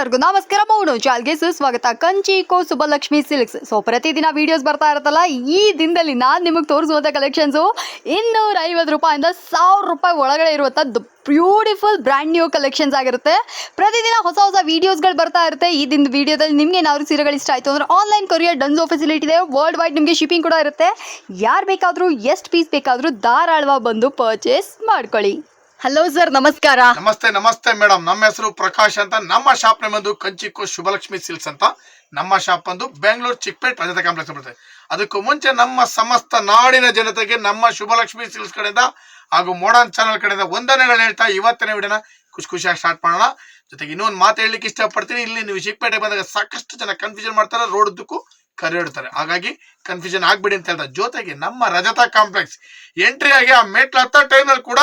ಎಲ್ಲರಿಗೂ ನಮಸ್ಕಾರ. ಮೌನು ಚಾಲ್ಗೆ ಸುಸ್ವಾಗತ. ಕಂಚಿ ಕೋ ಸುಬ್ಬಲಕ್ಷ್ಮಿ ಸಿಲ್ಕ್ಸ್. ಸೊ ಪ್ರತಿದಿನ ವಿಡಿಯೋಸ್ ಬರ್ತಾ ಇರುತ್ತಲ್ಲ, ಈ ದಿನದಲ್ಲಿ ನಾನು ನಿಮಗೆ ತೋರಿಸುವಂಥ ಕಲೆಕ್ಷನ್ಸು ಇನ್ನೂರ ಐವತ್ತು ರೂಪಾಯಿಂದ ಸಾವಿರ ರೂಪಾಯಿ ಒಳಗಡೆ ಇರುವಂಥ ಬ್ಯೂಟಿಫುಲ್ ಬ್ರ್ಯಾಂಡ್ ನ್ಯೂ ಕಲೆಕ್ಷನ್ಸ್ ಆಗಿರುತ್ತೆ. ಪ್ರತಿದಿನ ಹೊಸ ಹೊಸ ವೀಡಿಯೋಸ್ಗಳು ಬರ್ತಾ ಇರುತ್ತೆ. ಈ ದಿನ ವಿಡಿಯೋದಲ್ಲಿ ನಿಮಗೆ ಏನಾದ್ರು ಸೀರೆಗಳು ಇಷ್ಟ ಆಯಿತು ಅಂದ್ರೆ ಆನ್ಲೈನ್ ಕೊರಿಯರ್ ಡನ್ಸೋ ಫೆಸಿಲಿಟಿ ಇದೆ. ವರ್ಲ್ಡ್ ವೈಡ್ ನಿಮಗೆ ಶಿಪ್ಪಿಂಗ್ ಕೂಡ ಇರುತ್ತೆ. ಯಾರು ಬೇಕಾದರೂ, ಎಷ್ಟು ಪೀಸ್ ಬೇಕಾದರೂ ಧಾರಾಳವಾಗಿ ಬಂದು ಪರ್ಚೇಸ್ ಮಾಡ್ಕೊಳ್ಳಿ. ಹಲೋ ಸರ್ ನಮಸ್ಕಾರ. ನಮಸ್ತೆ ನಮಸ್ತೆ ಮೇಡಮ್ ನಮ್ಮ ಹೆಸರು ಪ್ರಕಾಶ್ ಅಂತ. ನಮ್ಮ ಶಾಪ್ ಬಂದು ಕಂಚಿಕೋ ಶುಭಲಕ್ಷ್ಮಿ ಸಿಲ್ಸ್ ಅಂತ. ನಮ್ಮ ಶಾಪ್ ಬಂದು ಬೆಂಗಳೂರು ಚಿಕ್ಕಪೇಟ್ ರಜತ ಕಾಂಪ್ಲೆಕ್ಸ್ ಬರುತ್ತೆ. ಅದಕ್ಕೂ ಮುಂಚೆ ನಮ್ಮ ಸಮಸ್ತ ನಾಡಿನ ಜನತೆಗೆ ನಮ್ಮ ಶುಭಲಕ್ಷ್ಮಿ ಸಿಲ್ಸ್ ಕಡೆಯಿಂದ ಹಾಗೂ ಮೋಡನ್ ಚಾನಲ್ ಕಡೆಯಿಂದ ವಂದನೆಗಳು ಹೇಳ್ತಾ ಇವತ್ತಿನ ವಿಡಿಯೋನ ಖುಷಿ ಖುಷಿಯಾಗಿ ಸ್ಟಾರ್ಟ್ ಮಾಡೋಣ. ಜೊತೆಗೆ ಇನ್ನೊಂದು ಮಾತು ಹೇಳಲಿಕ್ಕೆ ಇಷ್ಟಪಡ್ತೀನಿ. ಇಲ್ಲಿ ನೀವು ಚಿಕ್ಕಪೇಟೆ ಬಂದಾಗ ಸಾಕಷ್ಟು ಜನ ಕನ್ಫ್ಯೂಷನ್ ಮಾಡ್ತಾರೆ. ರೋಡ್ ಉದ್ದಕ್ಕೂ ಕರೆಯಿಡ್ತಾರೆ ಹಾಗಾಗಿ ಕನ್ಫ್ಯೂಷನ್ ಆಗ್ಬಿಡಿ ಅಂತ ಹೇಳ್ತಾರೆ ಜೊತೆಗೆ ನಮ್ಮ ರಜತ ಕಾಂಪ್ಲೆಕ್ಸ್ ಎಂಟ್ರಿ ಆಗಿ ಆ ಮೆಟ್ಲು ಹತ್ತ ಟೈಮಲ್ಲಿ ಕೂಡ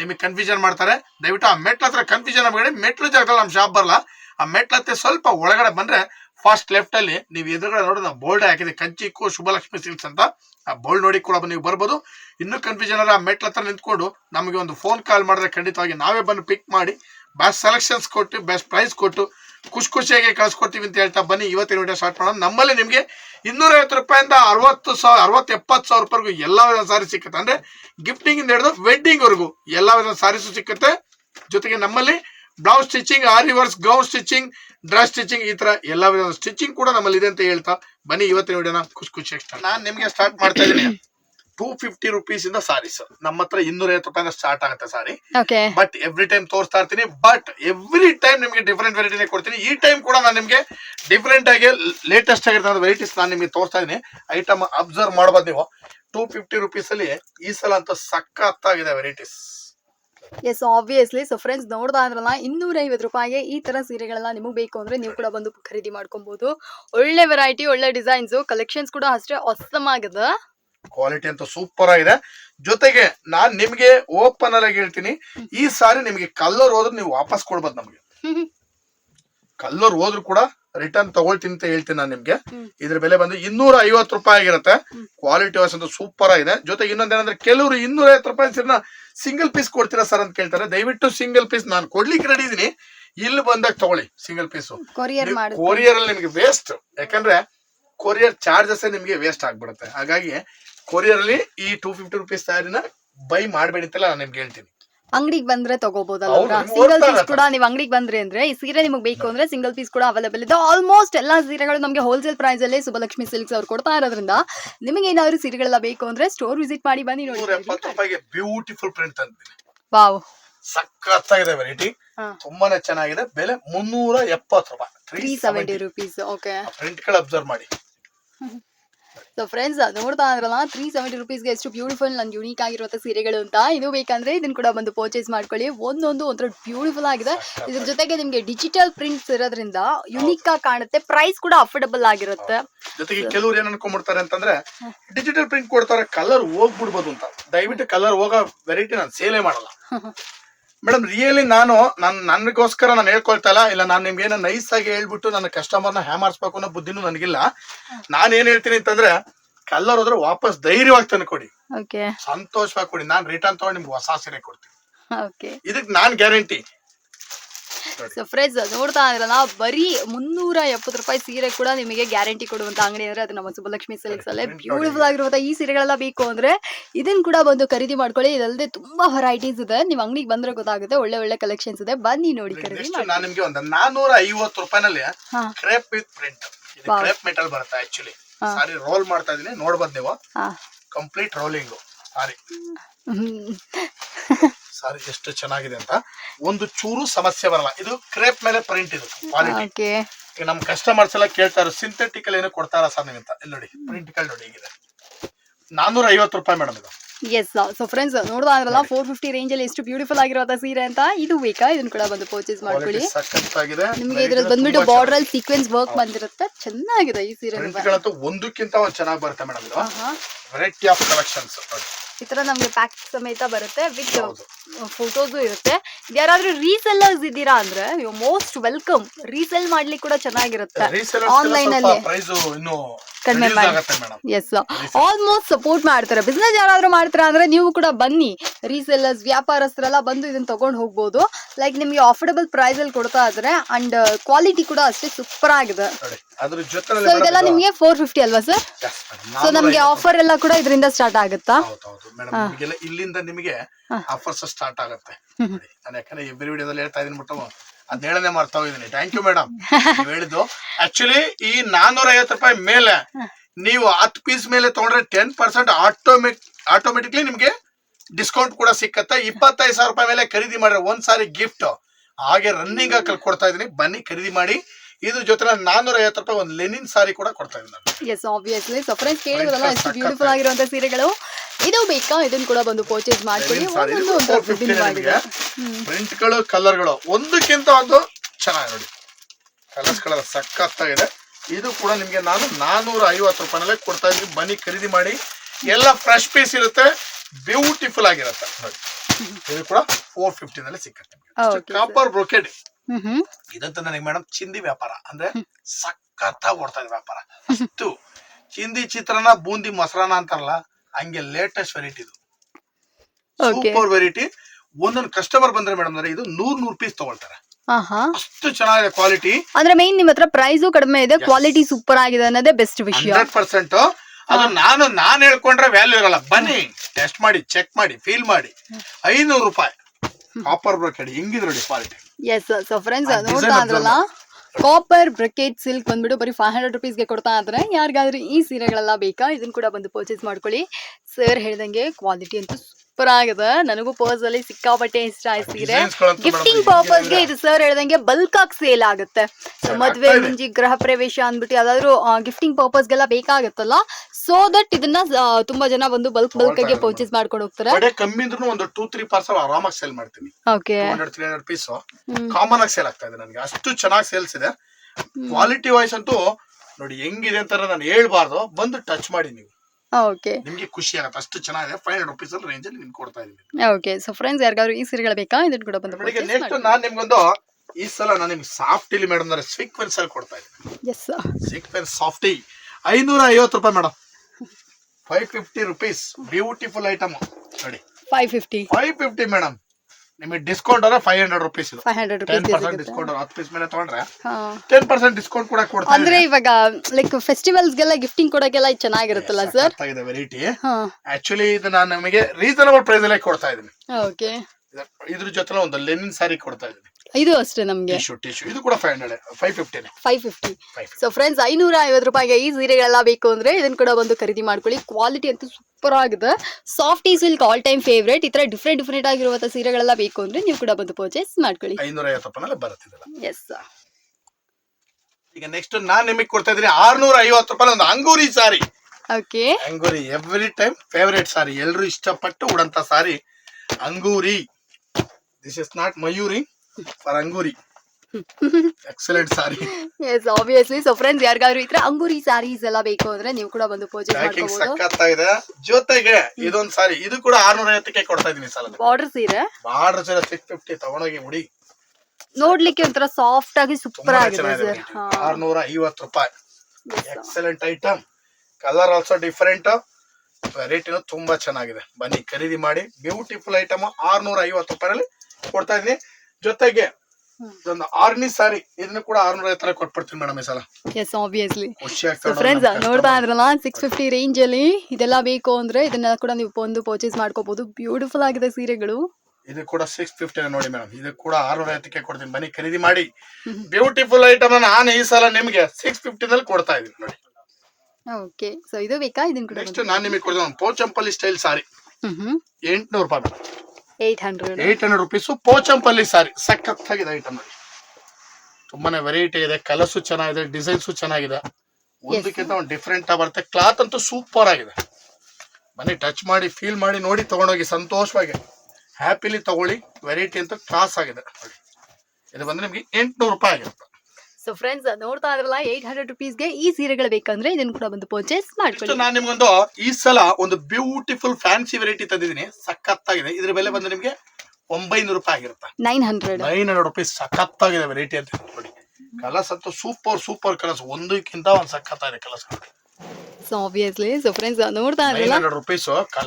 ನಿಮಗೆ ಕನ್ಫ್ಯೂಷನ್ ಮಾಡ್ತಾರೆ. ದಯವಿಟ್ಟು ಆ ಮೆಟ್ಲ ಹತ್ರ ಕನ್ಫ್ಯೂಷನ್ ಆಗಬೇಡಿ. ಮೆಟ್ಲು ಜಾಗದಲ್ಲಿ ನಮ್ಮ ಶಾಪ್ ಬರಲ್ಲ. ಆ ಮೆಟ್ಲ ಹತ್ರ ಸ್ವಲ್ಪ ಒಳಗಡೆ ಬಂದ್ರೆ ಫಸ್ಟ್ ಲೆಫ್ಟ್ ಅಲ್ಲಿ ನೀವು ಎದುರುಗಡೆ ನೋಡಿದ ನಾವು ಬೋಲ್ಡ್ ಹಾಕಿದೆ ಕಂಚಿಕ್ಕು ಶುಭಲಕ್ಷ್ಮಿ ಸಿಲ್ಸ್ ಅಂತ. ಆ ಬೋಲ್ಡ್ ನೋಡಿ ಕೂಡ ನೀವು ಬರ್ಬೋದು. ಇನ್ನೂ ಕನ್ಫ್ಯೂಷನ್ ಆದ್ರೆ ಆ ಮೆಟ್ಲ ಹತ್ರ ನಿಂತ್ಕೊಂಡು ನಮಗೆ ಒಂದು ಫೋನ್ ಕಾಲ್ ಮಾಡಿದ್ರೆ ಖಂಡಿತವಾಗಿ ನಾವೇ ಬಂದು ಪಿಕ್ ಮಾಡಿ ಬೆಸ್ಟ್ ಸೆಲೆಕ್ಷನ್ಸ್ ಕೊಟ್ಟು ಬೆಸ್ಟ್ ಪ್ರೈಸ್ ಕೊಟ್ಟು, ಖುಷಿ ಖುಷಿಯಾಗಿ ಕಳ್ಸ್ಕೊಡ್ತೀವಿ ಅಂತ ಹೇಳ್ತಾ ಬನ್ನಿ. ಇವತ್ತಿನ ವಿಡಿಯೋ ಸ್ಟಾರ್ಟ್ ಮಾಡೋಣ. ನಮ್ಮಲ್ಲಿ ನಿಮಗೆ ಇನ್ನೂರೈವತ್ತು ರೂಪಾಯಿಂದ ಅರವತ್ತು ಸಾವಿರ ಅರವತ್ತು ಎಪ್ಪತ್ತು ಸಾವಿರ ರೂಪಾಯಿಗೂ ಎಲ್ಲ ವಿಧದ ಸಾರಿ ಸಿಕ್ಕುತ್ತೆ. ಅಂದ್ರೆ ಗಿಫ್ಟಿಂಗ್ ಇಂದ ಹಿಡಿದು ವೆಡ್ಡಿಂಗ್ ವರೆಗೂ ಎಲ್ಲ ವಿಧದ ಸಾರೀಸು ಸಿಕ್ಕುತ್ತೆ. ಜೊತೆಗೆ ನಮ್ಮಲ್ಲಿ ಬ್ಲೌಸ್ ಸ್ಟಿಚಿಂಗ್ ಆರಿವರ್ಸ್ ಗೌನ್ ಸ್ಟಿಚಿಂಗ್ ಡ್ರೆಸ್ ಸ್ಟಿಚಿಂಗ್ ಈ ತರ ಎಲ್ಲ ವಿಧದ ಸ್ಟಿಚಿಂಗ್ ಕೂಡ ನಮ್ಮಲ್ಲಿ ಇದೆ ಅಂತ ಹೇಳ್ತಾ ಬನ್ನಿ ಇವತ್ತಿನ ವಿಡಿಯೋನ ಖುಷಿ ಖುಷಿ ನಾನು ನಿಮಗೆ ಸ್ಟಾರ್ಟ್ ಮಾಡ್ತಾ ಇದ್ದೀನಿ. ಟೂ ಫಿಫ್ಟಿ ರುಪೀಸ್ ಇಂದ ಸರ್ ನಮ್ಮ ಹತ್ರ ಇನ್ನೂರೈವತ್ತು ರೂಪಾಯಿಂದ ಸ್ಟಾರ್ಟ್ ಆಗುತ್ತೆ sari. Okay but every time ತೋರಿಸ್ತಾ ಇರ್ತೀನಿ ಬಟ್ ಎವ್ರಿ ಟೈಮ್ ನಿಮಗೆ ಡಿಫ್ರೆಂಟ್ ವೆರೈಟಿನೇ ಕೊಡ್ತೀನಿ. ಈ ಟೈಮ್ ಕೂಡ ನಾನು ನಿಮಗೆ ಡಿಫ್ರೆಂಟ್ ಆಗಿ ಲೇಟೆಸ್ಟ್ ಆಗಿರ್ತಕ್ಕಂಥ ವೆರೈಟೀಸ್ ನಾನು ನಿಮಗೆ ತೋರಿಸ್ತಾ ಇದ್ದೀನಿ. ಐಟಮ್ ಅಬ್ಸರ್ವ್ ಮಾಡ್ಬೋದು ನೀವು. ಟೂ ಫಿಫ್ಟಿ ರುಪೀಸ್ ಅಲ್ಲಿ ಈ ಸಲ ಅಂತ ಸಖತ್ತಾಗಿದೆ varieties yes obviously so friends ನೋಡ್ದಾ ಅಂದ್ರಲ್ಲ ಇನ್ನೂರೈವತ್ತು ರೂಪಾಯಿಗೆ ಈ ತರ ಸೀರೆಗಳೆಲ್ಲ ನಿಮಗೆ ಬೇಕು ಅಂದ್ರೆ ನೀವು ಕೂಡ ಬಂದು ಖರೀದಿ ಮಾಡ್ಕೊಬಹುದು ಒಳ್ಳೆ ವೆರೈಟಿ ಒಳ್ಳೆ ಡಿಸೈನ್ಸ್ ಕಲೆಕ್ಷನ್ಸ್ ಕೂಡ ಅಷ್ಟೇ ಅಸ್ತಮಾಗಿದೆ ಕ್ವಾಲಿಟಿ ಅಂತ ಸೂಪರ್ ಆಗಿದೆ. ಜೊತೆಗೆ ನಾನ್ ನಿಮ್ಗೆ ಓಪನ್ ಆಗಿ ಹೇಳ್ತೀನಿ ಈ ಸಾರಿ ನಿಮಗೆ ಕಲ್ಲರ್ ಹೋದ್ರೆ ನೀವು ವಾಪಸ್ ಕೊಡ್ಬೋದು ನಮಗೆ. ಕಲ್ಲರ್ ಹೋದ್ರು ಕೂಡ ರಿಟರ್ನ್ ತಗೊಳ್ತೀನಿ ಅಂತ ಹೇಳ್ತೀನಿ ನಾನು ನಿಮ್ಗೆ. ಇದ್ರ ಬೆಲೆ ಬಂದು ಇನ್ನೂರ ಐವತ್ತು ರೂಪಾಯಿ ಆಗಿರುತ್ತೆ. ಕ್ವಾಲಿಟಿ ವೈಸ್ ಅಂತ ಸೂಪರ್ ಆಗಿದೆ. ಜೊತೆಗೆ ಇನ್ನೊಂದೇನಂದ್ರೆ ಕೆಲವರು ಇನ್ನೂರ ಐವತ್ತು ರೂಪಾಯಿ ಸೀರೆನ ಸಿಂಗಲ್ ಪೀಸ್ ಕೊಡ್ತೀರಾ ಸರ್ ಅಂತ ಕೇಳ್ತಾರೆ. ದಯವಿಟ್ಟು ಸಿಂಗಲ್ ಪೀಸ್ ನಾನು ಕೊಡ್ಲಿಕ್ಕೆ ರೆಡಿ ಇದೀನಿ. ಇಲ್ಲಿ ಬಂದಾಗ ತಗೊಳ್ಳಿ ಸಿಂಗಲ್ ಪೀಸ್ ಕೊರಿಯರ್ ಕೊರಿಯರ್ ಅಲ್ಲಿ ನಿಮ್ಗೆ ವೇಸ್ಟ್ ಯಾಕಂದ್ರೆ ಕೊರಿಯರ್ ಚಾರ್ಜಸ್ ನಿಮಗೆ ವೇಸ್ಟ್ ಆಗ್ಬಿಡುತ್ತೆ. ಹಾಗಾಗಿ ಕೊರಿಯರ್ ಅಲ್ಲಿ ಈ ಟೂ ಫಿಫ್ಟಿ ರುಪೀಸ್ ಸ್ಯಾರಿನ ಬೈ ಮಾಡಬೇಡಿ ಅಂತಲ್ಲ ನಾನು ನಿಮ್ಗೆ ಹೇಳ್ತೀನಿ. ಅಂಗಡಿಗೆ ಬಂದ್ರೆ ತಗೋಬಹುದಲ್ಲ ಹೌದು, ಸಿಂಗಲ್ ಪೀಸ್ ಕೂಡ ನೀವು ಅಂಗಡಿಗೆ ಬಂದ್ರೆ ಅಂದ್ರೆ ಈ ಸೀರೆ ನಿಮಗೆ ಬೇಕು ಅಂದ್ರೆ ಸಿಂಗಲ್ ಪೀಸ್ ಕೂಡ ಅವೈಲೇಬಲ್ ಇದೆ. ಆಲ್ಮೋಸ್ಟ್ ಎಲ್ಲಾ ಸೀರೆಗಳು ನಮಗೆ ಹೋಲ್ಸೇಲ್ ಪ್ರೈಸ್ ಅಲ್ಲಿ ಸುಬ್ಬಲಕ್ಷ್ಮಿ ಸಿಲ್ಕ್ಸ್ ಅವ್ರು ಕೊಡ್ತಾ ಇರೋದ್ರಿಂದ ನಿಮಗೆ ಏನಾದ್ರು ಸೀರೆಗಳೆಲ್ಲ ಬೇಕು ಅಂದ್ರೆ ಸ್ಟೋರ್ ವಿಸಿಟ್ ಮಾಡಿ ಬನ್ನಿ ನೂರ ನೋಡಿ. ಎಪ್ಪತ್ತು ರೂಪಾಯಿಗೆ ಬ್ಯೂಟಿಫುಲ್ ಪ್ರಿಂಟ್ ತಂದಿದ್ದೀನಿ. ವಾವ್. ಸಖತ್ತಾಗಿದೆ ವೆರೈಟಿ ಹಾ. ತುಂಬಾನೇ ಚೆನ್ನಾಗಿದೆ. ಬೆಲೆ ಮುನ್ನೂರ ಎಪ್ಪತ್ತು ರೂಪಾಯಿ ತ್ರೀ ಸೆವೆಂಟಿ ರುಪೀಸ್ ಓಕೆ ಪ್ರಿಂಟ್ಗಳು ಅಬ್ಸರ್ವ್ ಮಾಡಿ. ಸೊ ಫ್ರೆಂಡ್ಸ್ ನೋಡ್ತಾ ಇದ್ರಲ್ಲ ತ್ರೀ ಸೆವೆಂಟಿ ರುಪೀಸ್ಗೆ ಎಷ್ಟು ಬ್ಯೂಟಿಫುಲ್ ನನ್ನ ಯೂನಿಕ್ ಆಗಿರುವಂಥ ಸೀರೆಗಳು ಅಂತ. ಇದು ಬೇಕಂದ್ರೆ ಇದನ್ನು ಕೂಡ ಬಂದು ಪರ್ಚೇಸ್ ಮಾಡ್ಕೊಳ್ಳಿ. ಒಂದೊಂದು ಒಂಥರ ಬ್ಯೂಟಿಫುಲ್ ಆಗಿದೆ. ಇದ್ರ ಜೊತೆಗೆ ನಿಮಗೆ ಡಿಜಿಟಲ್ ಪ್ರಿಂಟ್ಸ್ ಇರೋದ್ರಿಂದ ಯುನೀಕ್ ಆಗಿ ಕಾಣುತ್ತೆ. ಪ್ರೈಸ್ ಕೂಡ ಅಫೋರ್ಡಬಲ್ ಆಗಿರುತ್ತೆ. ಜೊತೆಗೆ ಕೆಲವ್ರು ಏನ್ ಅನ್ಕೊಂಡ್ಬಿಡ್ತಾರೆ ಅಂತಂದ್ರೆ ಡಿಜಿಟಲ್ ಪ್ರಿಂಟ್ ಕೊಡ್ತಾರೆ ಕಲರ್ ಹೋಗ್ಬಿಡ್ಬೋದು ಅಂತ. ದಯವಿಟ್ಟು ಕಲರ್ ಹೋಗೋ ವೆರೈಟಿ ನಾನು ಸೇಲೇ ಮಾಡಲ್ಲ. ಮೇಡಮ್ ರಿಯಲಿ ನಾನು ನನ್ ನನಗೋಸ್ಕರ ನಾನು ಹೇಳ್ಕೊಳ್ತಾ ಇಲ್ಲ. ನಾನು ನಿಮ್ಗೆ ಏನೋ ನೈಸ್ ಆಗಿ ಹೇಳ್ಬಿಟ್ಟು ನನ್ನ ಕಸ್ಟಮರ್ನ ಹ್ಯಾಮಾರಿಸ್ಬೇಕು ಅನ್ನೋ ಬುದ್ಧಿನೂ ನನಗಿಲ್ಲ. ನಾನು ಏನ್ ಹೇಳ್ತೀನಿ ಅಂತಂದ್ರೆ ಕಲ್ಲರ್ ಹೋದ್ರೆ ವಾಪಸ್ ಧೈರ್ಯವಾಗಿ ತಂದು ಕೊಡಿ. ಸಂತೋಷವಾಗಿ ಕೊಡಿ. ನಾನು ರಿಟರ್ನ್ ತಗೊಂಡು ನಿಮ್ಗೆ ಹೊಸ ಸೀರೆ ಕೊಡ್ತೀನಿ. ಇದಕ್ಕೆ ನಾನ್ ಗ್ಯಾರಂಟಿ ಸೊ ಫ್ರೆಂಡ್ಸ್ ನೋಡ್ತಾ ಇದ್ರಲ್ಲ ಬರೀ ಮುನ್ನೂರ ಎಪ್ಪತ್ತು ರೂಪಾಯಿ ಸೀರೆ ಕೂಡ ನಿಮಗೆ ಗ್ಯಾರಂಟಿ ಕೊಡುವಂತ ಅಂಗಡಿ ಅಂದ್ರೆ ಅದು ನಮ್ಮ ಸುಬ್ಬಲಕ್ಷ್ಮಿ ಸಿಲ್ಕ್ಸ್ ಅಲ್ಲೇ ಬ್ಯೂಟಿಫುಲ್ ಆಗಿರುವಂತ ಈ ಸೀರೆಗಳೆಲ್ಲ ಬೇಕು ಅಂದ್ರೆ ಇದನ್ನ ಕೂಡ ಬಂದು ಖರೀದಿ ಮಾಡ್ಕೊಳ್ಳಿ. ಇದಲ್ಲದೆ ತುಂಬಾ ವೆರೈಟೀಸ್ ಇದೆ. ನೀವು ಅಂಗಡಿಗೆ ಬಂದ್ರೆ ಗೊತ್ತಾಗುತ್ತೆ ಒಳ್ಳೆ ಒಳ್ಳೆ ಕಲೆಕ್ಷನ್ಸ್ ಇದೆ. ಬನ್ನಿ ನೋಡಿ ಖರೀದಿ ನಾನು ನಿಮ್ಗೆ ಒಂದು ನಾನೂರ ಐವತ್ತು ರೂಪಾಯಿನಲ್ಲಿ ಹಾ. ಕ್ರೇಪ್ ವಿತ್ ಪ್ರಿಂಟ್ ಇದು Wow. ಕ್ರೇಪ್ ಮೆಟಲ್ ಬರುತ್ತೆ ಆಕ್ಚುಲಿ ಸಾರಿ ರೋಲ್ ಮಾಡ್ತಾ ಇದೀನಿ. ನೋಡ್ಬೋದು ನೀವು. ಕಂಪ್ಲೀಟ್ ರೋಲಿಂಗ್ ಸಾರಿ. ಸಾರಿ ಎಷ್ಟು ಚೆನ್ನಾಗಿದೆ ಅಂತ. ಒಂದು ಚೂರು ಸಮಸ್ಯೆ ಬರಲ್ಲ. ಇದು ಕ್ರೇಪ್ ಮೇಲೆ ಪ್ರಿಂಟ್ ಇದು ಕ್ವಾಲಿಟಿ ಈಗ ನಮ್ಮ ಕಸ್ಟಮರ್ಸ್ ಎಲ್ಲ ಕೇಳ್ತಾರೆ ಸಿಂಥೆಟಿಕಲ್ ಏನೋ ಕೊಡ್ತಾರ ಸರ್ ಅಂತ. ಇಲ್ಲಿ ನೋಡಿ ಪ್ರಿಂಟ್ ಕಲ್ ನೋಡಿ ಹೇಗಿದೆ. ನಾನೂರ ಐವತ್ತು ರೂಪಾಯಿ ಮೇಡಮ್ ಇದು. ಎಸ್ ಸೊ ಫ್ರೆಂಡ್ಸ್ ನೋಡ್ತಾ ಇದ್ರಲ್ಲ ಫೋರ್ ಫಿಫ್ಟಿ ರೇಂಜ್ ಅಲ್ಲಿ ಎಷ್ಟು ಬ್ಯೂಟಿಫುಲ್ ಆಗಿರುವಂತ ಸೀರೆ ಅಂತ ಇದು ಬೇಕಾ? ಇದನ್ನ ಕೂಡ ಬಂದು ಪರ್ಚೇಸ್ ಮಾಡ್ಕೊಳ್ಳಿ. ನಿಮ್ಗೆ ಇದ್ರಲ್ಲಿ ಬಂದ್ಬಿಟ್ಟು ಬಾರ್ಡರ್ ಅಲ್ಲಿ ಸೀಕ್ವೆನ್ಸ್ ವರ್ಕ್ ಬಂದಿರುತ್ತೆ. ಚೆನ್ನಾಗಿದೆ ಈ ಸೀರೆ ಒಂದಕ್ಕಿಂತ ಒಂದು ಚೆನ್ನಾಗಿ ಬರುತ್ತೆ ಮೇಡಮ್ ವೆರೈಟಿ ಆಫ್ ಕಲೆಕ್ಷನ್ಸ್ ಈ ತರ ನಮ್ಗೆ ಪ್ಯಾಕ್ ಸಮೇತ ಬರುತ್ತೆ ವಿತ್. ಫೋಟೋಸು ಇರುತ್ತೆ. ಯಾರಾದ್ರೂ ರೀಸೆಲ್ಲರ್ಸ್ ಇದ್ದೀರಾ ಅಂದ್ರೆ ಯು ಮೋಸ್ಟ್ ವೆಲ್ಕಮ್ ರೀಸೆಲ್ ಮಾಡ್ಲಿಕ್ಕೆ ಕೂಡ ಚೆನ್ನಾಗಿರುತ್ತೆ. ಆನ್ಲೈನ್ ಅಲ್ಲಿ. ಕಡಿಮೆ ಮಾಡಿ. ಎಸ್ ಆಲ್ಮೋಸ್ಟ್ ಸಪೋರ್ಟ್ ಮಾಡ್ತಾರೆ. ಬಿಸ್ನೆಸ್ ಯಾರಾದ್ರೂ ಮಾಡ್ತೀರಾ ಅಂದ್ರೆ ನೀವು ಕೂಡ ಬನ್ನಿ. ರೀಸೆಲ್ಲರ್ಸ್ ವ್ಯಾಪಾರಸ್ಥರೆಲ್ಲ ಬಂದು ಇದನ್ನ ತಗೊಂಡು ಹೋಗ್ಬೋದು. ಲೈಕ್ ನಿಮ್ಗೆ ಆಫರ್ಡಬಲ್ ಪ್ರೈಸ್ ಅಲ್ಲಿ ಕೊಡ್ತಾ ಇದ್ರೆ ಅಂಡ್ ಕ್ವಾಲಿಟಿ ಕೂಡ ಅಷ್ಟೇ ಸೂಪರ್ ಆಗಿದೆ. ಸೊ ಇದೆಲ್ಲ ನಿಮ್ಗೆ ಫೋರ್ ಫಿಫ್ಟಿ ಅಲ್ವಾ ಸರ್ ಸೊ ನಮ್ಗೆ ಆಫರ್ ಎಲ್ಲ ಕೂಡ ಇದರಿಂದ ಸ್ಟಾರ್ಟ್ ಆಗುತ್ತಾ? ಮೇಡಮ್ ನಿಮಗೆಲ್ಲ ಇಲ್ಲಿಂದ ನಿಮಗೆ ಆಫರ್ಸ್ ಸ್ಟಾರ್ಟ್ ಆಗುತ್ತೆ. ನಾನು ಯಾಕಂದ್ರೆ ಎವ್ರಿ ವಿಡಿಯೋದಲ್ಲಿ ಹೇಳ್ತಾ ಇದೀನಿ ಬಿಟ್ಟು ಹೇಳನೆ ಮಾಡ್ತಾ ಹೋಗಿದ್ದೀನಿ ಥ್ಯಾಂಕ್ ಯು ಮೇಡಮ್ ಹೇಳಿದ್ದು. ಆಕ್ಚುಲಿ ಈ ನಾನೂರ ಐವತ್ತು ರೂಪಾಯಿ ಮೇಲೆ ನೀವು ಹತ್ತು ಪೀಸ್ ಮೇಲೆ ತಗೊಂಡ್ರೆ ಟೆನ್ ಪರ್ಸೆಂಟ್ ಆಟೋಮೆಟ್ ಆಟೋಮೆಟಿಕ್ಲಿ ನಿಮ್ಗೆ ಡಿಸ್ಕೌಂಟ್ ಕೂಡ ಸಿಕ್ಕತ್ತೆ. ಇಪ್ಪತ್ತೈದು ಸಾವಿರ ರೂಪಾಯಿ ಮೇಲೆ ಖರೀದಿ ಮಾಡಿದ್ರೆ ಒಂದ್ ಸಾರಿ ಗಿಫ್ಟ್ ಹಾಗೆ ರನ್ನಿಂಗ್ ಹಾಕಲ್ ಕೊಡ್ತಾ ಇದೀನಿ ಬನ್ನಿ ಖರೀದಿ ಮಾಡಿ. ಇದ್ರ ಜೊತೆ ನಾನೂರ ಐವತ್ತು ರೂಪಾಯಿ ಒಂದು ಲೆನಿನ್ ಸಾರಿ ಕೂಡ ಕೊಡ್ತಾ ಇದ್ದೀನಿ ಎಸ್ ಆಬ್ವಿಯಸ್ಲಿ ಸೊ ಫ್ರೆಂಡ್ಸ್ ಕೇಳಿದ್ರಲ್ಲ ಎಷ್ಟು ಬ್ಯೂಟಿಫುಲ್ ಆಗಿರುವಂತ ಸೀರೆಗಳು. ಇದು ಬೇಕಾ? ಇದನ್ನ ಕೂಡ ಬಂದು ಪರ್ಚೇಸ್ ಮಾಡ್ಕೊಳ್ಳಿ. ಒಂದೊಂದು ಇದು ಒಂಥರ 450 ವಿಭಿನ್ನವಾಗಿದೆ ನಿಮಗೆ. ಪ್ರಿಂಟ್ಗಳು ಕಲರ್ಗಳು ಒಂದಕ್ಕಿಂತ ಒಂದು ಚೆನ್ನಾಗಿ ನೋಡಿ. ಕಲರ್ಸ್ ಕಲರ್ ಸಖತ್ತಾಗಿದೆ. ಇದು ಕೂಡ ನಿಮಗೆ ನಾನು ನಾನೂರ ಐವತ್ತು ರೂಪಾಯಿನಲ್ಲೇ ಕೊಡ್ತಾ ಇದ್ದೀನಿ. ಬನ್ನಿ ಖರೀದಿ ಮಾಡಿ. ಎಲ್ಲ ಫ್ರೆಶ್ ಪೀಸ್ ಇರುತ್ತೆ. ಬ್ಯೂಟಿಫುಲ್ ಆಗಿರುತ್ತೆ. ನೋಡಿ. ಇದು ಕೂಡ ಫೋರ್ ಫಿಫ್ಟಿನಲ್ಲಿ ಸಿಕ್ಕತ್ತೆ. ಕಾಪರ್ ಬ್ರೋಕೆಡ್ ಇದಂತ ನನಗೆ ಮೇಡಮ್ ಚಿಂದಿ ವ್ಯಾಪಾರ. ಅಂದ್ರೆ ಸಖತ್ತಾಗಿ ಓಡ್ತಾ ಇದೆ ವ್ಯಾಪಾರ. ಅಷ್ಟು ಚಿಂದಿ ಚಿತ್ರಾನ್ನ ಬೂಂದಿ ಮೊಸರನ್ನ ಅಂತಾರಲ್ಲ ಹಂಗೆ ಲೇಟೆಸ್ಟ್ ವೆರೈಟಿ ಇದು. ಸೂಪರ್ ವೆರೈಟಿ ಒಂದೊಂದು ಕಸ್ಟಮರ್ ಬಂದ್ರೆ ಮೇಡಮ್ ಅಂದ್ರೆ ಇದು ನೂರ್ ನೂರ್ ಪೀಸ್ ತಗೊಳ್ತಾರೆ. ಅಷ್ಟು ಚೆನ್ನಾಗಿದೆ ಕ್ವಾಲಿಟಿ ಅಂದ್ರೆ ಮೇನ್ ನಿಮ್ಮ ಹತ್ರ ಪ್ರೈಸ್ ಕಡಿಮೆ ಇದೆ ಕ್ವಾಲಿಟಿ ಸೂಪರ್ ಆಗಿದೆ ಅನ್ನೋದೇ ಬೆಸ್ಟ್ ವಿಷಯ. ಹಂಡ್ರೆಡ್ ಪರ್ಸೆಂಟ್ ಅದು ನಾನು ನಾನು ಹೇಳ್ಕೊಂಡ್ರೆ ವ್ಯಾಲ್ಯೂ ಇರಲ್ಲ. ಬನ್ನಿ ಟೆಸ್ಟ್ ಮಾಡಿ ಚೆಕ್ ಮಾಡಿ ಫೀಲ್ ಮಾಡಿ. ಐನೂರು ರೂಪಾಯಿ. ಕಾಪರ್ ಬ್ರೋಕೆಡ್ ಹೆಂಗಿದೆ ನೋಡಿ ಕ್ವಾಲಿಟಿ ಎಸ್ ಸೊ ಫ್ರೆಂಡ್ಸ್ ನೋಡ್ತಾ ಇದ್ರಲ್ಲ? ಕಾಪರ್ ಬ್ರಕೆಟ್ ಸಿಲ್ಕ್ ಬಂದ್ಬಿಟ್ಟು ಬರೀ ಫೈವ್ ಹಂಡ್ರೆಡ್ ರುಪೀಸ್ಗೆ ಕೊಡ್ತಾ ಆದ್ರೆ ಯಾರಿಗಾದ್ರೂ ಈ ಸೀರೆಗಳೆಲ್ಲ ಬೇಕಾ ಇದನ್ನು ಕೂಡ ಬಂದು ಪರ್ಚೇಸ್ ಮಾಡ್ಕೊಳ್ಳಿ. ಸರ್ ಹೇಳ್ದಂಗೆ ಕ್ವಾಲಿಟಿ ಅಂತೂ ಸೂಪರ್ ಆಗಿದೆ. ನನಗೂ ಪರ್ಸಲ್ಲಿ ಸಿಕ್ಕಾಪಟ್ಟೆ ಇಷ್ಟ ಆಯ್ತು ಸೀರೆ. ಗಿಫ್ಟಿಂಗ್ ಪರ್ಪಸ್ಗೆ ಇದು ಸರ್ ಹೇಳ್ದಂಗೆ ಬಲ್ಕ್ ಆಗಿ ಸೇಲ್ ಆಗುತ್ತೆ. ಮದ್ವೆ ಮುಂಜಿ ಗೃಹ ಪ್ರವೇಶ ಅಂದ್ಬಿಟ್ಟು ಯಾವ್ದಾದ್ರು ಗಿಫ್ಟಿಂಗ್ ಪರ್ಪಸ್ ಗೆಲ್ಲ ಬೇಕಾಗುತ್ತಲ್ಲ? ಸೊ ದಟ್ ಇದನ್ನ ತುಂಬಾ ಜನ ಬಂದು ಬಲ್ಕ್ ಬಲ್ಕ್ ಆಗಿ ಪರ್ಚೇಸ್ ಮಾಡ್ಕೊಂಡು ಹೋಗ್ತಾರೆ. ಕಮ್ಮಿ ಅಂದ್ರೂ ಒಂದು ಟೂ ತ್ರೀ ಪಾರ್ಸಲ್ ಆರಾಮಾಗಿ ಸೇಲ್ ಮಾಡ್ತೀನಿ. Okay three hundred piece common ಆಗಿ ಸೇಲ್ ಆಗ್ತಾ ಇದೆ ನನಗೆ. ಅಷ್ಟು ಚೆನ್ನಾಗಿ ಸೇಲ್ಸ್ ಇದೆ. ಕ್ವಾಲಿಟಿ ವೈಸ್ ಅಂತೂ ನೋಡಿ ಹೆಂಗಿದೆ ಅಂತ ನಾನು ಹೇಳ್ಬಾರ್ದು. ಬಂದು ಟಚ್ ಮಾಡಿ ನೀವು. ಓಕೆ ನಿಮಗೆ ಖುಷಿ ಆಗುತ್ತೆ ಅಷ್ಟು ಚೆನ್ನಾಗಿದೆ. ಫೈವ್ ಹಂಡ್ರೆಡ್ ರುಪೀಸ್ ಅಲ್ಲಿ ರೇಂಜ್ ಅಲ್ಲಿ ನಿಮ್ಗೆ ಕೊಡ್ತಾ ಇದೀನಿ ಓಕೆ ಸೊ ಫ್ರೆಂಡ್ಸ್ ಯಾರಿಗಾದ್ರು ಈ ಸೀರೆಗಳು ಬೇಕಾ? ಇದನ್ನ ಕೂಡ ಬಂದು ಬೆಳಿಗ್ಗೆ ನೆಕ್ಸ್ಟ್ ನಾನ್ ನಿಮ್ಗೊಂದು ಈ ಸಲ ನಾನು ನಿಮ್ಗೆ ಸಾಫ್ಟ್ ಇಲ್ಲಿ ಮೇಡಮ್ ಅಂದ್ರೆ ಸೀಕ್ವೆನ್ಸ್ ಅಲ್ಲಿ ಕೊಡ್ತಾ ಇದ್ದೀನಿ. ಎಸ್ ಸೀಕ್ವೆನ್ಸ್ ಸಾಫ್ಟಿ ಐನೂರ ಐವತ್ತು ರೂಪಾಯಿ madam five fifty rupees beautiful item ನೋಡಿ five fifty five fifty madam ನಿಮಗೆ ಡಿಸ್ಕೌಂಟ್ ಅಂದ್ರೆ ಫೈವ್ ಹಂಡ್ರೆಡ್ ರುಪೀಸ್ ಇದು. Five hundred ten percent discount ಹತ್ತು ಪೀಸ್ ಮೇಲೆ ತಗೊಂಡ್ರೆ ಟೆನ್ ಪರ್ಸೆಂಟ್ ಡಿಸ್ಕೌಂಟ್ ಕೂಡ ಕೊಡ್ತಾರೆ ಅಂದ್ರೆ ಇವಾಗ ಲೈಕ್ ಫೆಸ್ಟಿವಲ್ಸ್ಗೆಲ್ಲ ಗಿಫ್ಟಿಂಗ್ ಕೊಡಕ್ಕೆಲ್ಲ ಇದು ಚೆನ್ನಾಗಿರುತ್ತಲ್ಲ ಸರ್ ಇದೆ ವೆರೈಟಿ ಆಕ್ಚುಲಿ ಇದು ನಾನು ನಿಮಗೆ ರೀಸನಬಲ್ ಪ್ರೈಸ್ ಅಲ್ಲೇ ಕೊಡ್ತಾ ಇದ್ದೀನಿ. ಓಕೆ ಇದ್ರ ಜೊತೆ ಒಂದು ಲೆನಿನ್ ಸಾರಿ ಕೊಡ್ತಾ ಇದ್ದೀನಿ. ಇದು ಅಷ್ಟೇ ನಮಗೆ. ಟಿಶ್ಯೂ ಟಿಶ್ಯೂ ಇದು ಕೂಡ ಫೈವ್ ಹಂಡ್ರೆಡ್ ಫೈವ್ ಫಿಫ್ಟಿನೇ ಫೈವ್ ಫಿಫ್ಟಿ ಸೊ ಫ್ರೆಂಡ್ಸ್ ಐನೂರ ಐವತ್ತು ರೂಪಾಯಿಗೆ ಈ ಸೀರೆಗಳೆಲ್ಲ ಬೇಕು ಅಂದ್ರೆ ಇದನ್ನ ಕೂಡ ಬಂದು ಖರೀದಿ ಮಾಡ್ಕೊಳ್ಳಿ. ಕ್ವಾಲಿಟಿ ಅಂತೂ ಸೂಪರ್ ಆಗಿದೆ. Softy silk all time favourite ಈ ತರ ಡಿಫ್ರೆಂಟ್ ಡಿಫ್ರೆಂಟ್ ಆಗಿರುವಂತ ಸೀರೆಗಳೆಲ್ಲ ಬೇಕು ಅಂದ್ರೆ ನೀವು ಕೂಡ ಬಂದು ಪರ್ಚೇಸ್ ಮಾಡ್ಕೊಳ್ಳಿ. ಐನೂರ ಐವತ್ತು ಬರುತ್ತಿದ್ದಲ್ಲ ಎಸ್ ಈಗ ನೆಕ್ಸ್ಟ್ ನಾನ್ ನಿಮಗೆ ಕೊಡ್ತಾ ಇದ್ದೀನಿ ಆರ್ನೂರ ಐವತ್ತು ರೂಪಾಯಿ ಒಂದು Angoori sari. Okay Angoori every time favourite sari. ಎಲ್ಲರೂ ಇಷ್ಟಪಟ್ಟು ಉಡಂತ sari. Angoori. This is not Mayuri. For Angoori excellent sari yes obviously so friends ಯಾರಿಗಾದ್ರೂ ಇದ್ರೆ ಅಂಗೂರಿ ಸಾರೀಸ್ ಎಲ್ಲ ಬೇಕು ಅಂದ್ರೆ ನೀವು ಕೂಡ ಬಂದು ಪರ್ಚೇಸ್ ಪ್ಯಾಕಿಂಗ್ ಮಾಡ್ಕೋಬಹುದು ಜೊತೆಗೆ ಇದೊಂದ್ ಸಾರಿ ಇದು ಕೂಡ ಆರ್ನೂರ ಐವತ್ತಕ್ಕೆ ಕೊಡ್ತಾ ಇದೀನಿ ಸಲ ಬಾರ್ಡರ್ ಸೀರೆ ಬಾರ್ಡರ್ ಸಿಕ್ಸ್ ಫಿಫ್ಟಿ ತಗೊಂಡೋಗಿ ಉಡಿ ನೋಡ್ಲಿಕ್ಕೆ ಒಂಥರ ಸಾಫ್ಟ್ ಆಗಿ ಸೂಪರ್ ಆಗಿದೆ ಸರ್ ಆರ್ನೂರ ಐವತ್ತು ರೂಪಾಯಿ. Excellent item colour also different ವೆರೈಟಿನೂ ತುಂಬಾ ಚೆನ್ನಾಗಿದೆ. ಬನ್ನಿ ಖರೀದಿ ಮಾಡಿ. ಬ್ಯೂಟಿಫುಲ್ ಐಟಮ್ ಆರ್ನೂರ ಐವತ್ತು ರೂಪಾಯಲ್ಲಿ ಕೊಡ್ತಾ ಇದೀನಿ. ಜೊತೆಗೆ ಇದೊಂದು ಆರ್ನಿ ಸಾರಿ. ಇದನ್ನು ಕೂಡ ಆರ್ನೂರ ಐವತ್ತರ ಕೊಟ್ಬಿಡ್ತೀನಿ ಮೇಡಮ್ ಈ ಸಲ. ಎಸ್ ಆಬ್ವಿಯಸ್ಲಿ ಖುಷಿ ಫ್ರೆಂಡ್ಸ್ ನೋಡ್ತಾ ಇದ್ರಲ್ಲ ಸಿಕ್ಸ್ ಫಿಫ್ಟಿ ರೇಂಜ್ ಅಲ್ಲಿ ಇದೆಲ್ಲ ಬೇಕು ಅಂದ್ರೆ ಇದನ್ನ ಕೂಡ ನೀವು ಒಂದು ಪರ್ಚೇಸ್ ಮಾಡ್ಕೋಬಹುದು ಬ್ಯೂಟಿಫುಲ್ ಆಗಿದೆ ಸೀರೆಗಳು. ಇದು ಕೂಡ ಸಿಕ್ಸ್ ಫಿಫ್ಟಿ ನೋಡಿ ಮೇಡಮ್. ಇದು ಕೂಡ ಆರ್ನೂರ ಐವತ್ತಕ್ಕೆ ಕೊಡ್ತೀನಿ. ಬನ್ನಿ ಖರೀದಿ ಮಾಡಿ. ಬ್ಯೂಟಿಫುಲ್ ಐಟಮ್ ನಾನು ಈ ಸಲ ನಿಮಗೆ ಸಿಕ್ಸ್ ಫಿಫ್ಟಿನಲ್ಲಿ ಕೊಡ್ತಾ ಇದೀನಿ ನೋಡಿ. ಓಕೆ ಸೊ ಇದು ಬೇಕಾ? ಇದನ್ನ ಕೂಡ ನೆಕ್ಸ್ಟ್ ನಾನು ನಿಮಗೆ ಕೊಡ್ತೀನಿ. ಪೋಚಂಪಲ್ಲಿ ಸ್ಟೈಲ್ ಸಾರಿ. ಎಂಟ್ನೂರು ರೂಪಾಯಿ madam. Eight hundred eight hundred rupees Pochampalli sari ಸಖತ್ತಾಗಿದೆ ಐಟಮ್ ನೋಡಿ ತುಂಬಾನೇ ವೆರೈಟಿ ಇದೆ ಕಲರ್ಸು ಚೆನ್ನಾಗಿದೆ ಡಿಸೈನ್ಸು ಚೆನ್ನಾಗಿದೆ. ಒಂದಕ್ಕಿಂತ ಒಂದು ಡಿಫ್ರೆಂಟ್ ಆಗಿ ಬರುತ್ತೆ. ಕ್ಲಾತ್ ಅಂತೂ ಸೂಪರ್ ಆಗಿದೆ. ಬನ್ನಿ ಟಚ್ ಮಾಡಿ ಫೀಲ್ ಮಾಡಿ ನೋಡಿ ತಗೊಂಡೋಗಿ ಸಂತೋಷವಾಗಿ ಹ್ಯಾಪಿಲಿ ತಗೊಳ್ಳಿ. ವೆರೈಟಿ ಅಂತ ಕ್ಲಾಸ್ ಆಗಿದೆ. ನೋಡಿ. ಇದು ಬಂದ್ರೆ ನಿಮಗೆ ಎಂಟ್ನೂರು ರೂಪಾಯಿ ಆಗಿರುತ್ತೆ. ಸೊ ಫ್ರೆಂಡ್ಸ್ ನೋಡ್ತಾ ಇದ್ರಲ್ಲ ಏಟ್ ಹಂಡ್ರೆಡ್ ರುಪೀಸ್ಗೆ ಈ ಸೀರೆಗಳು ಬೇಕಂದ್ರೆ ಇದನ್ನು ಕೂಡ ಬಂದು ಪರ್ಚೇಸ್ ಮಾಡ್ಕೊಳ್ಳಿ. ನಾನು ನಿಮ್ಗೊಂದು ಈ ಸಲ ಒಂದು ಬ್ಯೂಟಿಫುಲ್ ಫ್ಯಾನ್ಸಿ ವೆರೈಟಿ ತಂದಿದ್ದೀನಿ. ಸಖತ್ತಾಗಿದೆ. ಇದ್ರ ಬೆಲೆ ಬಂದು ನಿಮಗೆ ಒಂಬೈನೂರು ರೂಪಾಯಿ ಆಗಿರುತ್ತೆ? Nine hundred nine hundred rupees ಸಖತ್ತಾಗಿದೆ ವೆರೈಟಿ ಅಂತ ನೋಡಿ ಕಲರ್ಸ್ ಅಂತೂ ಸೂಪರ್ ಸೂಪರ್ ಕಲರ್ಸ್ ಒಂದಕ್ಕಿಂತ ಒಂದು ಸಖತ್ತಾಗಿದೆ colours so obviously so friends ನೋಡ್ತಾ ಇದ್ರಲ್ಲ? ರುಪೀಸ್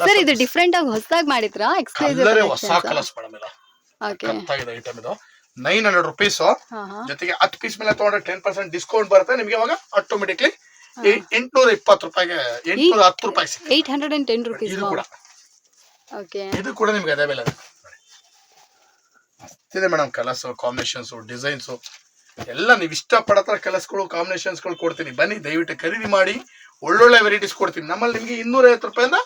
ಸರ್ ಇದು ಡಿಫ್ರೆಂಟ್ ಆಗಿ ಹೊಸದಾಗಿ ಮಾಡಿದ್ರಾ? ಕಲರೇ ಹೊಸ ಕಲರ್ಸ್ ಮೇಡಮ್ ಇಲ್ಲ ಸಖತ್ತಾಗಿದೆ ಐಟಮ್ ಇದು. ನೈನ್ ಹಂಡ್ರೆಡ್ ರುಪೀಸ್ ಜೊತೆಗೆ ಹತ್ತು ಪೀಸ್ ಮೇಲೆ ತಗೊಂಡ್ರೆ ಟೆನ್ ಪರ್ಸೆಂಟ್ ಡಿಸ್ಕೌಂಟ್ ಬರುತ್ತೆ. ನಿಮಗೆ ಅವಾಗ ಆಟೋಮೆಟಿಕ್ಲಿ ಎಂಟುನೂರ ಇಪ್ಪತ್ತು ರೂಪಾಯಿಗೆ ಎಂಟ್ನೂರ ಹತ್ತು ರೂಪಾಯಿ eight hundred and ten rupees ಇದು ಕೂಡ. ಓಕೆ ಇದು ಕೂಡ ನಿಮಗೆ ಅದೇ ಬೆಲೆ ಇದೆ ಮೇಡಮ್ ಕಲರ್ಸ್ ಕಾಂಬಿನೇಷನ್ಸ್ ಡಿಸೈನ್ಸ್ ಎಲ್ಲ ನೀವು ಇಷ್ಟಪಡತ್ರ ಕಲರ್ಸ್ಗಳು ಕಾಂಬಿನೇಷನ್ಸ್ಗಳು ಕೊಡ್ತೀನಿ. ಬನ್ನಿ ದಯವಿಟ್ಟು ಖರೀದಿ ಮಾಡಿ ಒಳ್ಳೊಳ್ಳೆ ವೆರೈಟೀಸ್ ಕೊಡ್ತೀನಿ. ನಮ್ಮಲ್ಲಿ ನಿಮಗೆ ಇನ್ನೂರ ಐವತ್ತು ರೂಪಾಯಿಂದ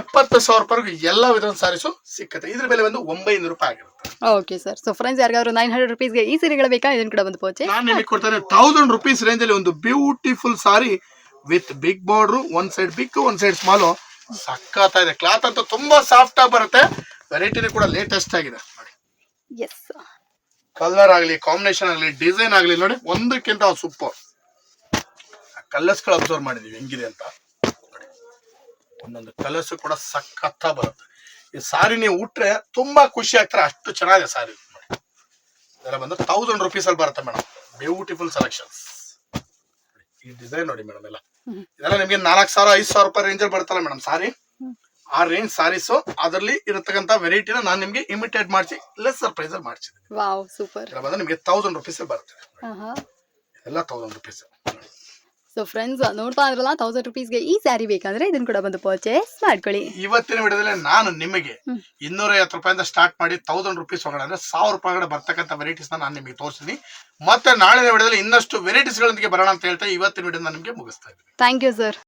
ಎಪ್ಪತ್ತು ಸಾವಿರ ರೂಪಾಯಿವರೆಗೂ ಎಲ್ಲ ವಿಧದ ಸಾರೀಸು ಸಿಕ್ಕತ್ತೆ. ಇದ್ರ ಬೆಲೆ ಒಂದು ಒಂಬೈನೂರು ರೂಪಾಯಿ ಆಗಿರುತ್ತೆ ಓಕೆ ಸರ್ ಸೊ ಫ್ರೆಂಡ್ಸ್ ಯಾರಿಗಾದ್ರು ನೈನ್ ಹಂಡ್ರೆಡ್ ರುಪೀಸ್ಗೆ ಈ ಸೀರೆಗಳು ಬೇಕಾ? ಇದನ್ನು ಕೂಡ ಬಂದು ಪೋಚೆ. ನಾನು ನಿಮಗೆ ಕೊಡ್ತೇನೆ ತೌಸಂಡ್ ರುಪೀಸ್ ರೇಂಜಲ್ಲಿ ಒಂದು beautiful sari with big border ಒಂದ್ ಸೈಡ್ ಬಿಗ್ ಒಂದ್ ಸೈಡ್ ಸ್ಮಾಲು ಸಕ್ಕತ್ತ ಇದೆ ಕ್ಲಾತ್ ಅಂತ ತುಂಬಾ ಸಾಫ್ಟ್ ಆಗಿ ಬರುತ್ತೆ. ವೆರೈಟಿನೂ ಕೂಡ ಲೇಟೆಸ್ಟ್ ಆಗಿದೆ. ನೋಡಿ. ಎಸ್ ಕಲರ್ ಆಗಲಿ ಕಾಂಬಿನೇಷನ್ ಆಗಲಿ ಡಿಸೈನ್ ಆಗಲಿ ನೋಡಿ ಒಂದಕ್ಕಿಂತ ಸೂಪರ್ ಕಲರ್ಸ್ಗಳು ಅಬ್ಸರ್ವ್ ಮಾಡಿದೀವಿ. ಹೆಂಗಿದೆ ಅಂತ. ಒಂದೊಂದು ಕಲರ್ಸ್ ಕೂಡ ಸಖತ್ತ ಬರುತ್ತೆ. ಈ ಸಾರಿ ನೀವು ಉಟ್ರೆ ತುಂಬಾ ಖುಷಿ ಆಗ್ತಾರೆ. ಅಷ್ಟು ಚೆನ್ನಾಗಿದೆ ಸಾರಿ. ಇದೆಲ್ಲ ಬಂದು ತೌಸಂಡ್ ರುಪೀಸ್ ಅಲ್ಲಿ ಬರುತ್ತೆ ಮೇಡಮ್. ಬ್ಯೂಟಿಫುಲ್ ಸೆಲೆಕ್ಷನ್ಸ್ ಈ ಡಿಸೈನ್ ನೋಡಿ ಮೇಡಮ್ ಎಲ್ಲ. ಇದೆಲ್ಲ ನಿಮಗೆ ನಾಲ್ಕು ಸಾವಿರ ಐದು ಸಾವಿರ ರೂಪಾಯಿ ರೇಂಜಲ್ಲಿ ಬರುತ್ತಲ್ಲ ಮೇಡಮ್ ಸಾರಿ? ಆ ರೇಂಜ್ ಸಾರೀಸು ಅದರಲ್ಲಿ ಇರತಕ್ಕಂತ ವೆರೈಟಿನ ನಾನು ನಿಮಗೆ ಇಮಿಟೇಟ್ ಮಾಡಿಸಿ ಲೆಸ್ಸರ್ ಪ್ರೈಸ್ ಅಲ್ಲಿ ವಾವ್ ಸೂಪರ್ ಇದೆಲ್ಲ ಬಂದು ನಿಮಗೆ ತೌಸಂಡ್ ರುಪೀಸ್ ಬರುತ್ತೆ. ಎಲ್ಲ ತೌಸಂಡ್ ರುಪೀಸ್ ಸೊ ಫ್ರೆಂಡ್ಸ್ ನೋಡ್ತಾ ಇದ್ರಲ್ಲ ತೌಸಂಡ್ ರುಪೀಸ್ಗೆ ಈ ಸ್ಯಾರಿ ಬೇಕಂದ್ರೆ ಇದನ್ನ ಕೂಡ ಬಂದು ಪರ್ಚೇಸ್ ಮಾಡ್ಕೊಳ್ಳಿ. ಇವತ್ತಿನ ವಿಡಿಯೋದಲ್ಲಿ ನಾನು ನಿಮಗೆ ಹ್ಮ್. ಇನ್ನೂರ ಐವತ್ತು ರೂಪಾಯಿಂದ ಸ್ಟಾರ್ಟ್ ಮಾಡಿ ತೌಸಂಡ್ ರುಪೀಸ್ ಒಳಗಡೆ ಅಂದ್ರೆ ಸಾವಿರ ರೂಪಾಯಿ ಬರ್ತಕ್ಕಂಥ ವೆರೈಟೀಸ್ ನಾನು ನಿಮಗೆ ತೋರಿಸ್ತೀನಿ. ಮತ್ತೆ ನಾಳಿನ ವಿಡಿಯೋದಲ್ಲಿ ಇನ್ನಷ್ಟು ವೆರೈಟೀಸ್ ಗಳೊಂದಿಗೆ ಬರೋಣ ಅಂತ ಹೇಳ್ತಾ ಇವತ್ತಿನ ವಿಡಿಯೋ ನಿಮಗೆ ಮುಗಿಸ್ತಾ ಇದ್ದೀನಿ. Thank you sir